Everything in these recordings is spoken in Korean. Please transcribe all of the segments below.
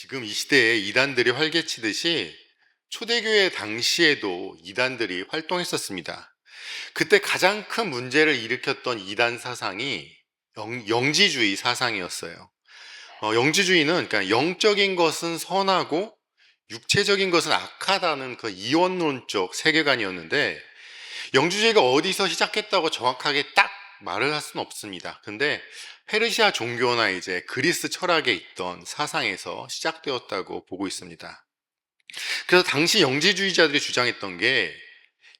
지금 이 시대에 이단들이 활개치듯이 초대교회 당시에도 이단들이 활동했었습니다. 그때 가장 큰 문제를 일으켰던 이단 사상이 영, 지주의 사상이었어요. 어, 영지주의는 그러니까 영적인 것은 선하고 육체적인 것은 악하다는 그 이원론적 세계관이었는데 영주주의가 어디서 시작했다고 정확하게 딱 말을 할 수는 없습니다. 근데 페르시아 종교나 이제 그리스 철학에 있던 사상에서 시작되었다고 보고 있습니다. 그래서 당시 영지주의자들이 주장했던 게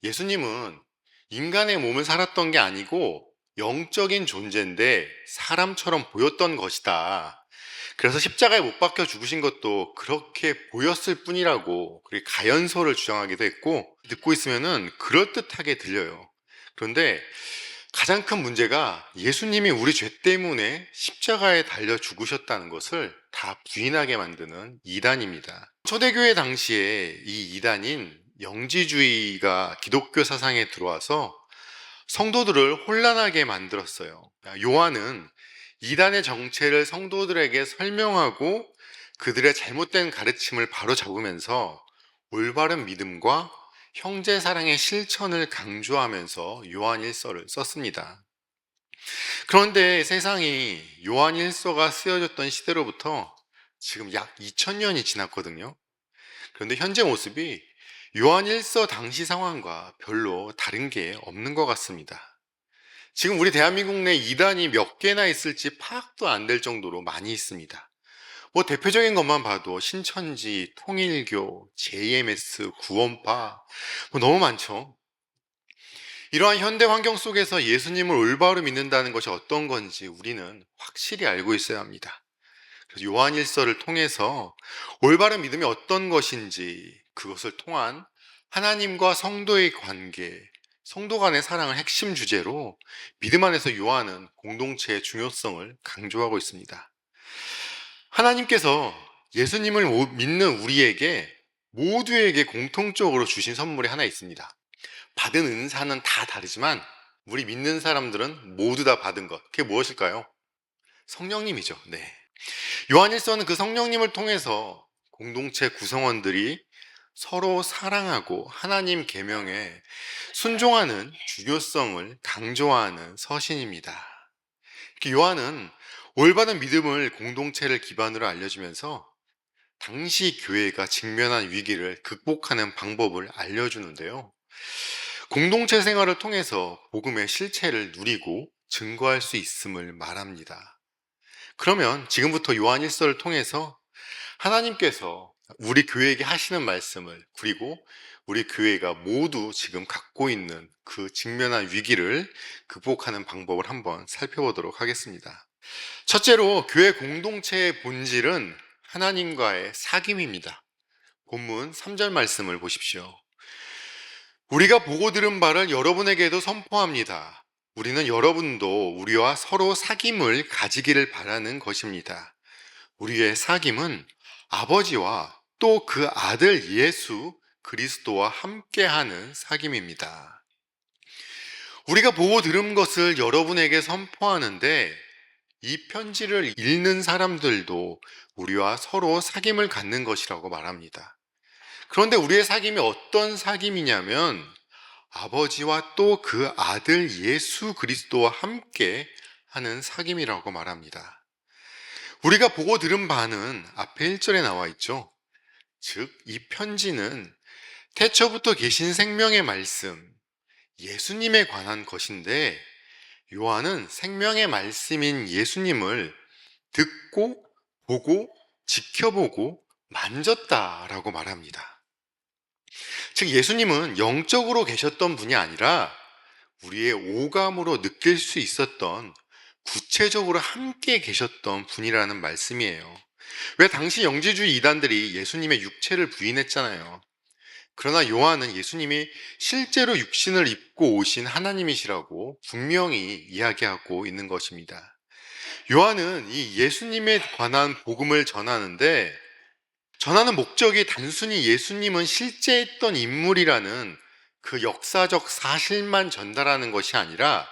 예수님은 인간의 몸을 살았던 게 아니고 영적인 존재인데 사람처럼 보였던 것이다. 그래서 십자가에 못 박혀 죽으신 것도 그렇게 보였을 뿐이라고 그렇게 가연서를 주장하기도 했고 듣고 있으면은 그럴듯하게 들려요. 그런데 가장 큰 문제가 예수님이 우리 죄 때문에 십자가에 달려 죽으셨다는 것을 다 부인하게 만드는 이단입니다. 초대교회 당시에 이 이단인 영지주의가 기독교 사상에 들어와서 성도들을 혼란하게 만들었어요. 요한은 이단의 정체를 성도들에게 설명하고 그들의 잘못된 가르침을 바로 잡으면서 올바른 믿음과 형제 사랑의 실천을 강조하면서 요한일서를 썼습니다. 그런데 세상이 요한일서가 쓰여졌던 시대로부터 지금 약 2000년이 지났거든요. 그런데 현재 모습이 요한일서 당시 상황과 별로 다른 게 없는 것 같습니다. 지금 우리 대한민국 내 이단이 몇 개나 있을지 파악도 안 될 정도로 많이 있습니다. 뭐 대표적인 것만 봐도 신천지, 통일교, JMS, 구원파 뭐 너무 많죠. 이러한 현대 환경 속에서 예수님을 올바로 믿는다는 것이 어떤 건지 우리는 확실히 알고 있어야 합니다. 그래서 요한일서를 통해서 올바른 믿음이 어떤 것인지 그것을 통한 하나님과 성도의 관계, 성도 간의 사랑을 핵심 주제로 믿음 안에서 요한은 공동체의 중요성을 강조하고 있습니다. 하나님께서 예수님을 믿는 우리에게 모두에게 공통적으로 주신 선물이 하나 있습니다. 받은 은사는 다 다르지만 우리 믿는 사람들은 모두 다 받은 것. 그게 무엇일까요? 성령님이죠. 네. 요한일서는 그 성령님을 통해서 공동체 구성원들이 서로 사랑하고 하나님 계명에 순종하는 중요성을 강조하는 서신입니다. 요한은 올바른 믿음을 공동체를 기반으로 알려주면서 당시 교회가 직면한 위기를 극복하는 방법을 알려주는데요. 공동체 생활을 통해서 복음의 실체를 누리고 증거할 수 있음을 말합니다. 그러면 지금부터 요한일서를 통해서 하나님께서 우리 교회에게 하시는 말씀을 그리고 우리 교회가 모두 지금 갖고 있는 그 직면한 위기를 극복하는 방법을 한번 살펴보도록 하겠습니다. 첫째로 교회 공동체의 본질은 하나님과의 사귐입니다. 본문 3절 말씀을 보십시오. 우리가 보고 들은 바를 여러분에게도 선포합니다. 우리는 여러분도 우리와 서로 사귐을 가지기를 바라는 것입니다. 우리의 사귐은 아버지와 또 그 아들 예수 그리스도와 함께하는 사귐입니다. 우리가 보고 들은 것을 여러분에게 선포하는데 이 편지를 읽는 사람들도 우리와 서로 사귐을 갖는 것이라고 말합니다. 그런데 우리의 사귐이 어떤 사귐이냐면 아버지와 또 그 아들 예수 그리스도와 함께 하는 사귐이라고 말합니다. 우리가 보고 들은 바는 앞에 1절에 나와 있죠. 즉, 이 편지는 태초부터 계신 생명의 말씀, 예수님에 관한 것인데, 요한은 생명의 말씀인 예수님을 듣고, 보고, 지켜보고, 만졌다라고 말합니다. 즉, 예수님은 영적으로 계셨던 분이 아니라 우리의 오감으로 느낄 수 있었던 구체적으로 함께 계셨던 분이라는 말씀이에요. 왜 당시 영지주의 이단들이 예수님의 육체를 부인했잖아요. 그러나 요한은 예수님이 실제로 육신을 입고 오신 하나님이시라고 분명히 이야기하고 있는 것입니다. 요한은 이 예수님에 관한 복음을 전하는데 전하는 목적이 단순히 예수님은 실제 했던 인물이라는 그 역사적 사실만 전달하는 것이 아니라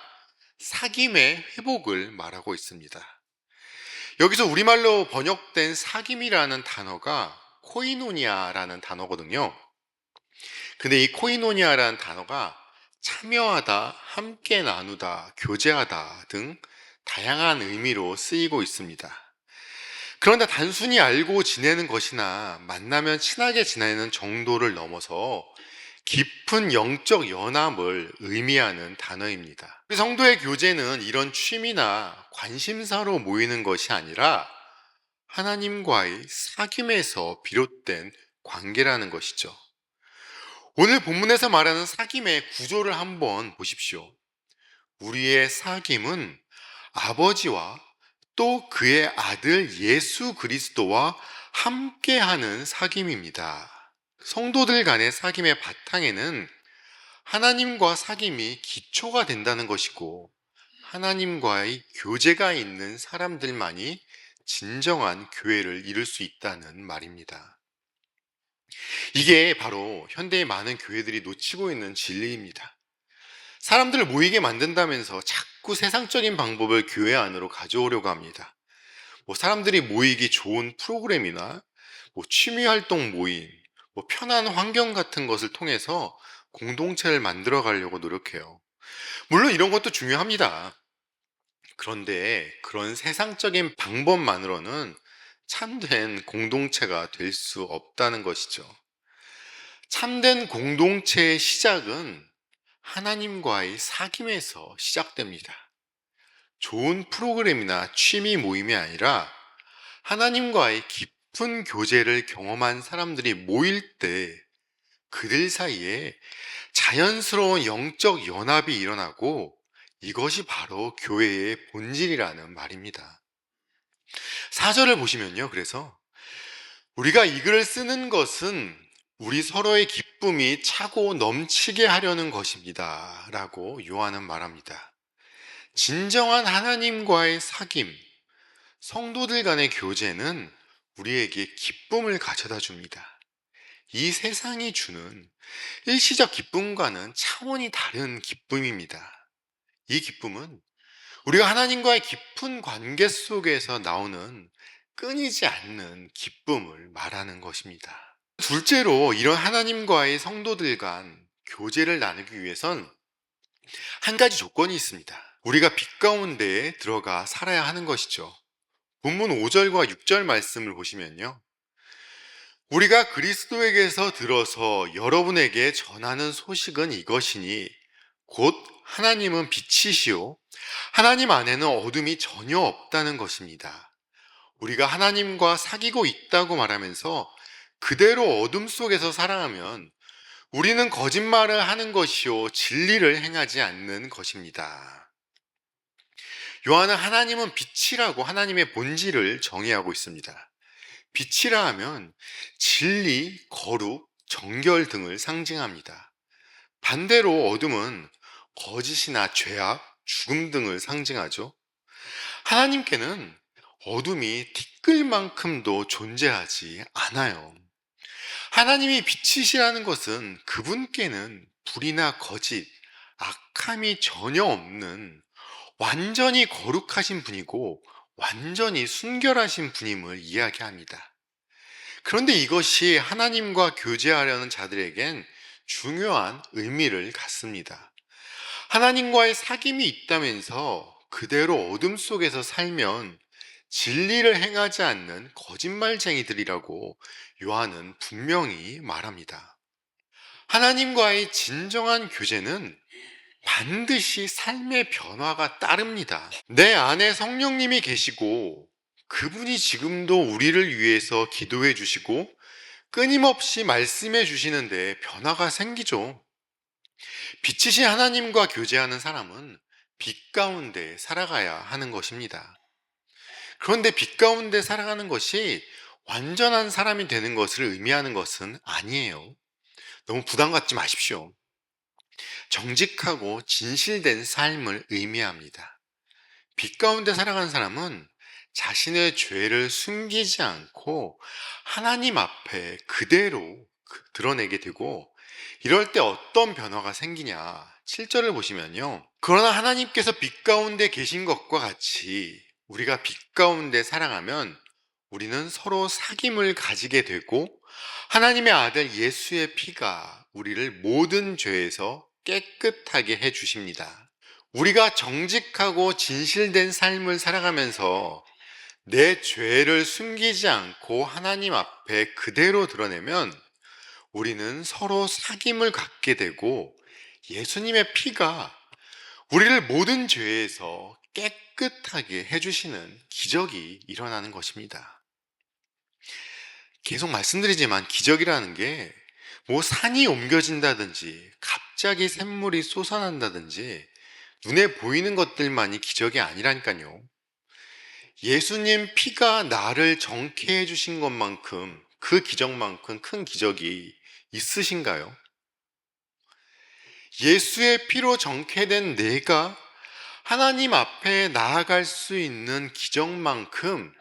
사김의 회복을 말하고 있습니다. 여기서 우리말로 번역된 사귐이라는 단어가 코이노니아라는 단어거든요. 근데 이 코이노니아라는 단어가 참여하다, 함께 나누다, 교제하다 등 다양한 의미로 쓰이고 있습니다. 그런데 단순히 알고 지내는 것이나 만나면 친하게 지내는 정도를 넘어서 깊은 영적 연합을 의미하는 단어입니다. 우리 성도의 교제는 이런 취미나 관심사로 모이는 것이 아니라 하나님과의 사귐에서 비롯된 관계라는 것이죠. 오늘 본문에서 말하는 사귐의 구조를 한번 보십시오. 우리의 사귐은 아버지와 또 그의 아들 예수 그리스도와 함께하는 사귐입니다. 성도들 간의 사귐의 바탕에는 하나님과 사귐이 기초가 된다는 것이고 하나님과의 교제가 있는 사람들만이 진정한 교회를 이룰 수 있다는 말입니다. 이게 바로 현대의 많은 교회들이 놓치고 있는 진리입니다. 사람들을 모이게 만든다면서 자꾸 세상적인 방법을 교회 안으로 가져오려고 합니다. 뭐 사람들이 모이기 좋은 프로그램이나 뭐 취미 활동 모임, 뭐 편한 환경 같은 것을 통해서 공동체를 만들어 가려고 노력해요. 물론 이런 것도 중요합니다. 그런데 그런 세상적인 방법만으로는 참된 공동체가 될 수 없다는 것이죠. 참된 공동체의 시작은 하나님과의 사귐에서 시작됩니다. 좋은 프로그램이나 취미 모임이 아니라 하나님과의 깊은 교제를 경험한 사람들이 모일 때 그들 사이에 자연스러운 영적 연합이 일어나고 이것이 바로 교회의 본질이라는 말입니다. 사절을 보시면요. 그래서 우리가 이 글을 쓰는 것은 우리 서로의 기쁨이 차고 넘치게 하려는 것입니다. 라고 요한은 말합니다. 진정한 하나님과의 사귐, 성도들 간의 교제는 우리에게 기쁨을 가져다 줍니다. 이 세상이 주는 일시적 기쁨과는 차원이 다른 기쁨입니다. 이 기쁨은 우리가 하나님과의 깊은 관계 속에서 나오는 끊이지 않는 기쁨을 말하는 것입니다. 둘째로 이런 하나님과의 성도들 간 교제를 나누기 위해선 한 가지 조건이 있습니다. 우리가 빛 가운데에 들어가 살아야 하는 것이죠. 본문 5절과 6절 말씀을 보시면요. 우리가 그리스도에게서 들어서 여러분에게 전하는 소식은 이것이니 곧 하나님은 빛이시요 하나님 안에는 어둠이 전혀 없다는 것입니다. 우리가 하나님과 사귀고 있다고 말하면서 그대로 어둠 속에서 살아가면 우리는 거짓말을 하는 것이요 진리를 행하지 않는 것입니다. 요한은 하나님은 빛이라고 하나님의 본질을 정의하고 있습니다. 빛이라 하면 진리, 거룩, 정결 등을 상징합니다. 반대로 어둠은 거짓이나 죄악, 죽음 등을 상징하죠. 하나님께는 어둠이 티끌만큼도 존재하지 않아요. 하나님이 빛이시라는 것은 그분께는 불이나 거짓, 악함이 전혀 없는 완전히 거룩하신 분이고 완전히 순결하신 분임을 이야기합니다. 그런데 이것이 하나님과 교제하려는 자들에겐 중요한 의미를 갖습니다. 하나님과의 사귐이 있다면서 그대로 어둠 속에서 살면 진리를 행하지 않는 거짓말쟁이들이라고 요한은 분명히 말합니다. 하나님과의 진정한 교제는 반드시 삶의 변화가 따릅니다. 내 안에 성령님이 계시고 그분이 지금도 우리를 위해서 기도해 주시고 끊임없이 말씀해 주시는데 변화가 생기죠. 빛이신 하나님과 교제하는 사람은 빛 가운데 살아가야 하는 것입니다. 그런데 빛 가운데 살아가는 것이 완전한 사람이 되는 것을 의미하는 것은 아니에요. 너무 부담 갖지 마십시오. 정직하고 진실된 삶을 의미합니다. 빛 가운데 살아가는 사람은 자신의 죄를 숨기지 않고 하나님 앞에 그대로 그 드러내게 되고 이럴 때 어떤 변화가 생기냐 7절을 보시면요. 그러나 하나님께서 빛 가운데 계신 것과 같이 우리가 빛 가운데 살아가면 우리는 서로 사귐을 가지게 되고 하나님의 아들 예수의 피가 우리를 모든 죄에서 깨끗하게 해 주십니다. 우리가 정직하고 진실된 삶을 살아가면서 내 죄를 숨기지 않고 하나님 앞에 그대로 드러내면 우리는 서로 사귐을 갖게 되고 예수님의 피가 우리를 모든 죄에서 깨끗하게 해주시는 기적이 일어나는 것입니다. 계속 말씀드리지만 기적이라는 게 뭐 산이 옮겨진다든지 갑자기 샘물이 솟아난다든지 눈에 보이는 것들만이 기적이 아니라니까요. 예수님 피가 나를 정케 해 주신 것만큼 그 기적만큼 큰 기적이 있으신가요? 예수의 피로 정케된 내가 하나님 앞에 나아갈 수 있는 기적만큼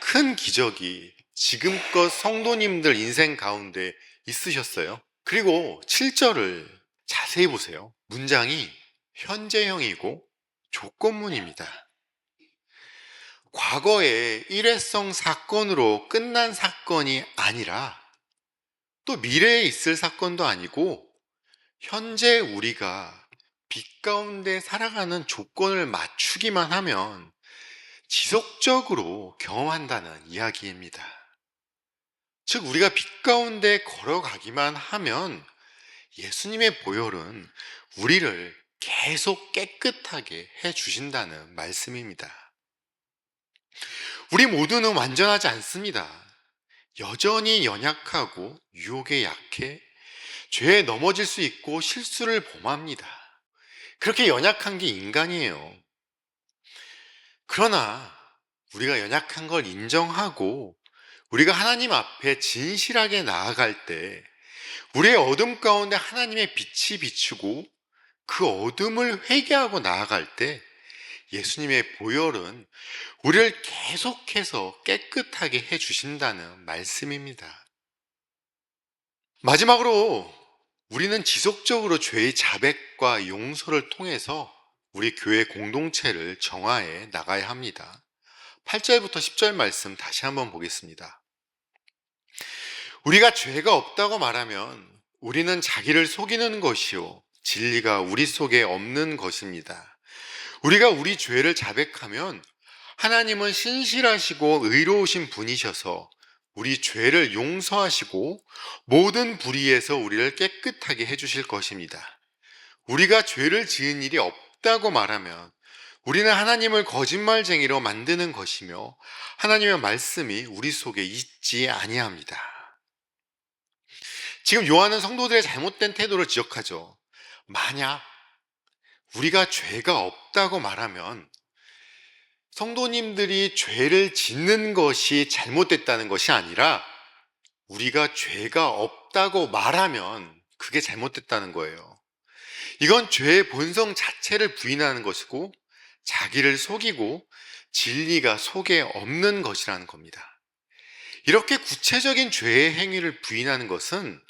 큰 기적이 지금껏 성도님들 인생 가운데 있으셨어요. 그리고 7절을 자세히 보세요. 문장이 현재형이고 조건문입니다. 과거의 일회성 사건으로 끝난 사건이 아니라 또 미래에 있을 사건도 아니고 현재 우리가 빛 가운데 살아가는 조건을 맞추기만 하면 지속적으로 경험한다는 이야기입니다. 즉, 우리가 빛 가운데 걸어가기만 하면 예수님의 보혈은 우리를 계속 깨끗하게 해 주신다는 말씀입니다. 우리 모두는 완전하지 않습니다. 여전히 연약하고 유혹에 약해 죄에 넘어질 수 있고 실수를 범합니다. 그렇게 연약한 게 인간이에요. 그러나 우리가 연약한 걸 인정하고 우리가 하나님 앞에 진실하게 나아갈 때 우리의 어둠 가운데 하나님의 빛이 비추고 그 어둠을 회개하고 나아갈 때 예수님의 보혈은 우리를 계속해서 깨끗하게 해 주신다는 말씀입니다. 마지막으로 우리는 지속적으로 죄의 자백과 용서를 통해서 우리 교회 공동체를 정화해 나가야 합니다. 8절부터 10절 말씀 다시 한번 보겠습니다. 우리가 죄가 없다고 말하면 우리는 자기를 속이는 것이요. 진리가 우리 속에 없는 것입니다. 우리가 우리 죄를 자백하면 하나님은 신실하시고 의로우신 분이셔서 우리 죄를 용서하시고 모든 불의에서 우리를 깨끗하게 해주실 것입니다. 우리가 죄를 지은 일이 없다고 말하면 우리는 하나님을 거짓말쟁이로 만드는 것이며 하나님의 말씀이 우리 속에 있지 아니합니다. 지금 요한은 성도들의 잘못된 태도를 지적하죠. 만약 우리가 죄가 없다고 말하면 성도님들이 죄를 짓는 것이 잘못됐다는 것이 아니라 우리가 죄가 없다고 말하면 그게 잘못됐다는 거예요. 이건 죄의 본성 자체를 부인하는 것이고 자기를 속이고 진리가 속에 없는 것이라는 겁니다. 이렇게 구체적인 죄의 행위를 부인하는 것은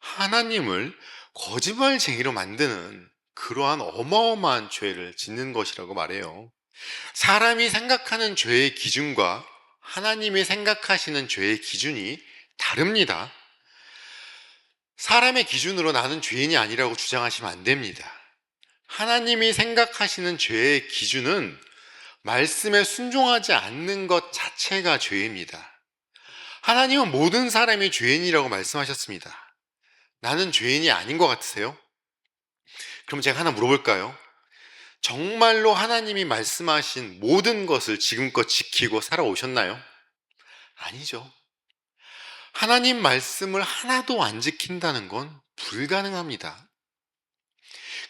하나님을 거짓말쟁이로 만드는 그러한 어마어마한 죄를 짓는 것이라고 말해요. 사람이 생각하는 죄의 기준과 하나님이 생각하시는 죄의 기준이 다릅니다. 사람의 기준으로 나는 죄인이 아니라고 주장하시면 안 됩니다. 하나님이 생각하시는 죄의 기준은 말씀에 순종하지 않는 것 자체가 죄입니다. 하나님은 모든 사람이 죄인이라고 말씀하셨습니다. 나는 죄인이 아닌 것 같으세요? 그럼 제가 하나 물어볼까요? 정말로 하나님이 말씀하신 모든 것을 지금껏 지키고 살아오셨나요? 아니죠. 하나님 말씀을 하나도 안 지킨다는 건 불가능합니다.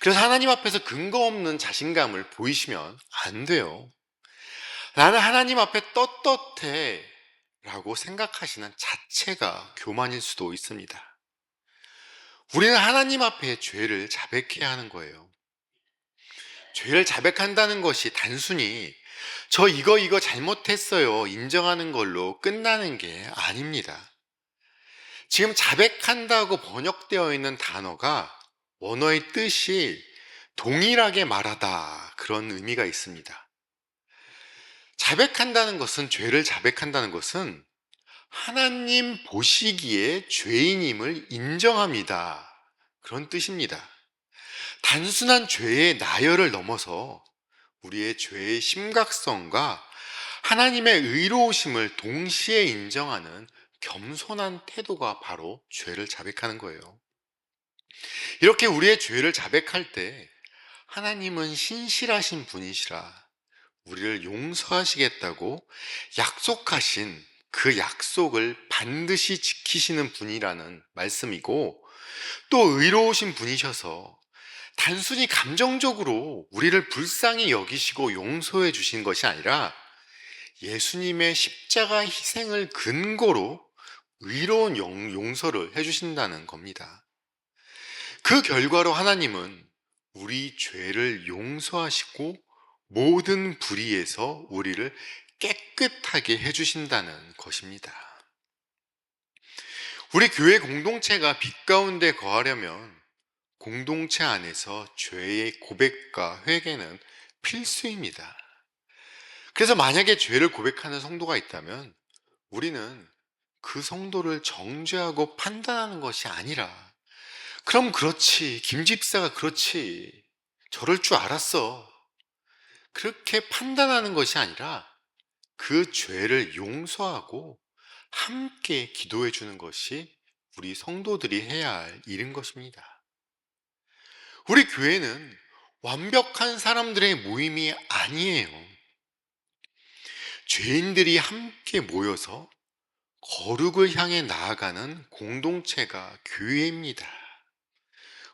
그래서 하나님 앞에서 근거 없는 자신감을 보이시면 안 돼요. 나는 하나님 앞에 떳떳해 라고 생각하시는 자체가 교만일 수도 있습니다. 우리는 하나님 앞에 죄를 자백해야 하는 거예요. 죄를 자백한다는 것이 단순히 저 이거 이거 잘못했어요 인정하는 걸로 끝나는 게 아닙니다. 지금 자백한다고 번역되어 있는 단어가 원어의 뜻이 동일하게 말하다 그런 의미가 있습니다. 자백한다는 것은, 죄를 자백한다는 것은 하나님 보시기에 죄인임을 인정합니다. 그런 뜻입니다. 단순한 죄의 나열을 넘어서 우리의 죄의 심각성과 하나님의 의로우심을 동시에 인정하는 겸손한 태도가 바로 죄를 자백하는 거예요. 이렇게 우리의 죄를 자백할 때 하나님은 신실하신 분이시라 우리를 용서하시겠다고 약속하신 그 약속을 반드시 지키시는 분이라는 말씀이고 또 의로우신 분이셔서 단순히 감정적으로 우리를 불쌍히 여기시고 용서해 주신 것이 아니라 예수님의 십자가 희생을 근거로 의로운 용- 용서를 해 주신다는 겁니다. 그 결과로 하나님은 우리 죄를 용서하시고 모든 불의에서 우리를 깨끗하게 해주신다는 것입니다. 우리 교회 공동체가 빛 가운데 거하려면 공동체 안에서 죄의 고백과 회개는 필수입니다. 그래서 만약에 죄를 고백하는 성도가 있다면 우리는 그 성도를 정죄하고 판단하는 것이 아니라 그럼 그렇지. 김 집사가 그렇지. 저럴 줄 알았어. 그렇게 판단하는 것이 아니라 그 죄를 용서하고 함께 기도해 주는 것이 우리 성도들이 해야 할 일인 것입니다. 우리 교회는 완벽한 사람들의 모임이 아니에요. 죄인들이 함께 모여서 거룩을 향해 나아가는 공동체가 교회입니다.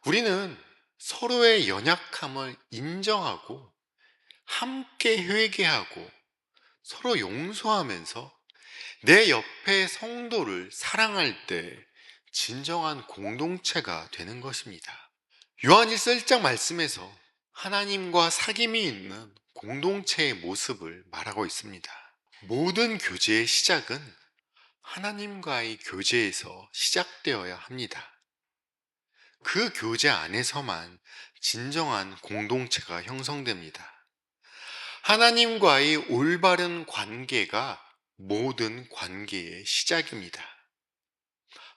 우리는 서로의 연약함을 인정하고 함께 회개하고 서로 용서하면서 내 옆의 성도를 사랑할 때 진정한 공동체가 되는 것입니다. 요한일서 1장 말씀에서 하나님과 사귐이 있는 공동체의 모습을 말하고 있습니다. 모든 교제의 시작은 하나님과의 교제에서 시작되어야 합니다. 그 교제 안에서만 진정한 공동체가 형성됩니다. 하나님과의 올바른 관계가 모든 관계의 시작입니다.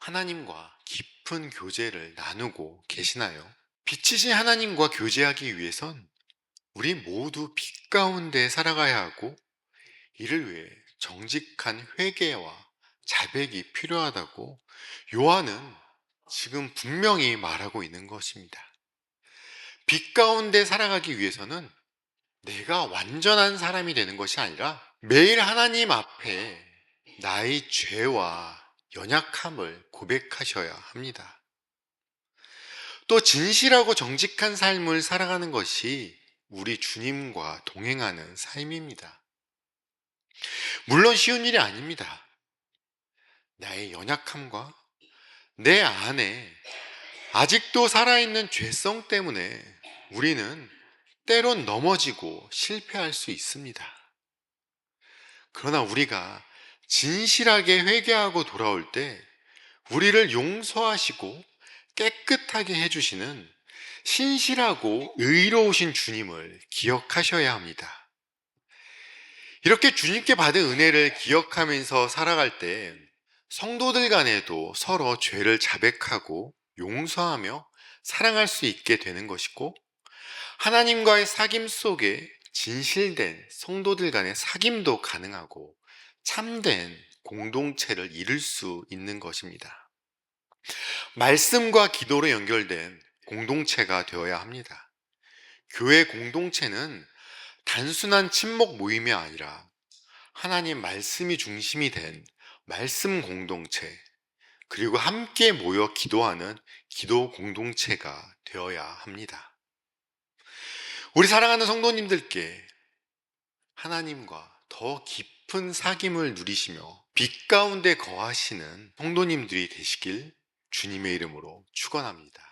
하나님과 깊은 교제를 나누고 계시나요? 빛이신 하나님과 교제하기 위해선 우리 모두 빛 가운데 살아가야 하고 이를 위해 정직한 회개와 자백이 필요하다고 요한은 지금 분명히 말하고 있는 것입니다. 빛 가운데 살아가기 위해서는 내가 완전한 사람이 되는 것이 아니라 매일 하나님 앞에 나의 죄와 연약함을 고백하셔야 합니다. 또 진실하고 정직한 삶을 살아가는 것이 우리 주님과 동행하는 삶입니다. 물론 쉬운 일이 아닙니다. 나의 연약함과 내 안에 아직도 살아있는 죄성 때문에 우리는 때론 넘어지고 실패할 수 있습니다. 그러나 우리가 진실하게 회개하고 돌아올 때 우리를 용서하시고 깨끗하게 해주시는 신실하고 의로우신 주님을 기억하셔야 합니다. 이렇게 주님께 받은 은혜를 기억하면서 살아갈 때 성도들 간에도 서로 죄를 자백하고 용서하며 사랑할 수 있게 되는 것이고 하나님과의 사귐 속에 진실된 성도들 간의 사귐도 가능하고 참된 공동체를 이룰 수 있는 것입니다. 말씀과 기도로 연결된 공동체가 되어야 합니다. 교회 공동체는 단순한 친목 모임이 아니라 하나님 말씀이 중심이 된 말씀 공동체, 그리고 함께 모여 기도하는 기도 공동체가 되어야 합니다. 우리 사랑하는 성도님들께 하나님과 더 깊은 사귐을 누리시며 빛 가운데 거하시는 성도님들이 되시길 주님의 이름으로 축원합니다.